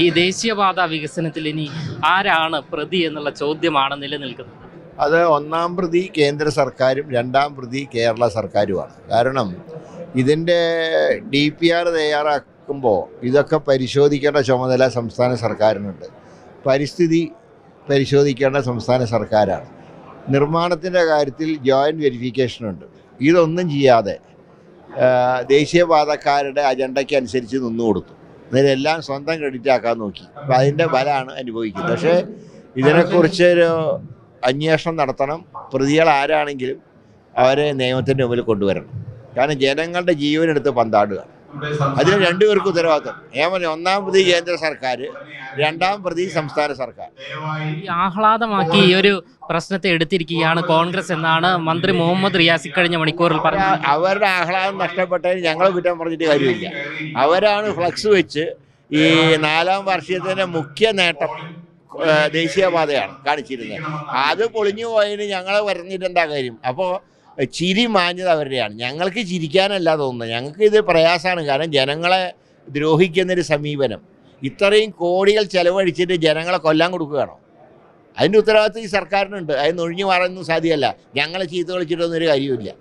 ഈ ദേശീയപാത വികസനത്തിൽ ഇനി ആരാണ് പ്രതി എന്നുള്ള ചോദ്യമാണ് നിലനിൽക്കുന്നത്. അത് ഒന്നാം പ്രതി കേന്ദ്ര സർക്കാരും രണ്ടാം പ്രതി കേരള സർക്കാരുമാണ്. കാരണം ഇതിന്റെ ഡി പി ആർ തയ്യാറാക്കുമ്പോൾ ഇതൊക്കെ പരിശോധിക്കേണ്ട ചുമതല സംസ്ഥാന സർക്കാരിനുണ്ട്. പരിസ്ഥിതി പരിശോധിക്കേണ്ട സംസ്ഥാന സർക്കാരാണ്. നിർമ്മാണത്തിന്റെ കാര്യത്തിൽ ജോയിന്റ് വെരിഫിക്കേഷനുണ്ട്. ഇതൊന്നും ചെയ്യാതെ ദേശീയപാതക്കാരുടെ അജണ്ടയ്ക്ക് അനുസരിച്ച് നിന്നു കൊടുത്തു ഇതിലെല്ലാം സ്വന്തം ക്രെഡിറ്റ് ആക്കാൻ നോക്കി. അപ്പം അതിന്റെ ബലമാണ് അനുഭവിക്കുന്നത്. പക്ഷേ ഇതിനെക്കുറിച്ച് ഒരു അന്വേഷണം നടത്തണം. പ്രതികൾ ആരാണെങ്കിലും അവരെ നിയമത്തിന്റെ മുമ്പിൽ കൊണ്ടുവരണം. കാരണം ജനങ്ങളുടെ ജീവനെടുത്ത് പന്താടുക. അതിന് രണ്ടുപേർക്കും ഉത്തരവാദിത്വം. ഏമന ഒന്നാം പ്രതി കേന്ദ്ര സർക്കാർ രണ്ടാം പ്രതി സംസ്ഥാന സർക്കാർ. ഈ ആഹ്ലാദമാക്കി ഈ ഒരു പ്രശ്നത്തെ എടുത്തിരിക്കുകയാണ് കോൺഗ്രസ് എന്നാണ് മന്ത്രി മുഹമ്മദ് റിയാസി കഴിഞ്ഞ മണിക്കൂറിൽ പറഞ്ഞത്. അവരുടെ ആഹ്ലാദം നഷ്ടപ്പെട്ടതിന് ഞങ്ങൾ കുറ്റം പറഞ്ഞിട്ട് കാര്യമില്ല. അവരാണ് ഫ്ലക്സ് വെച്ച് ഈ നാലാം വർഷത്തിന്റെ മുഖ്യ നേട്ടം ദേശീയപാതയാണ് കാണിച്ചിരുന്നത്. അത് പൊളിഞ്ഞു പോയതിന് ഞങ്ങൾ പറഞ്ഞിട്ട് എന്താ കാര്യം? അപ്പോൾ ചിരി മാഞ്ഞത് അവരുടെയാണ്. ഞങ്ങൾക്ക് ചിരിക്കാനല്ല തോന്നുന്നത്. ഞങ്ങൾക്ക് ഇത് പ്രയാസമാണ്. കാരണം ജനങ്ങളെ ദ്രോഹിക്കുന്നൊരു സമീപനം. ഇത്രയും കോടികൾ ചെലവഴിച്ചിട്ട് ജനങ്ങളെ കൊല്ലാൻ കൊടുക്കുകയാണോ? അതിന്റെ ഉത്തരവാദിത്വം ഈ സർക്കാരിനുണ്ട്. അതിന് ഒഴിഞ്ഞു മാറാനൊന്നും സാധ്യമല്ല. ഞങ്ങളെ ചീത്ത കളിച്ചിട്ടൊന്നും ഒരു കാര്യമില്ല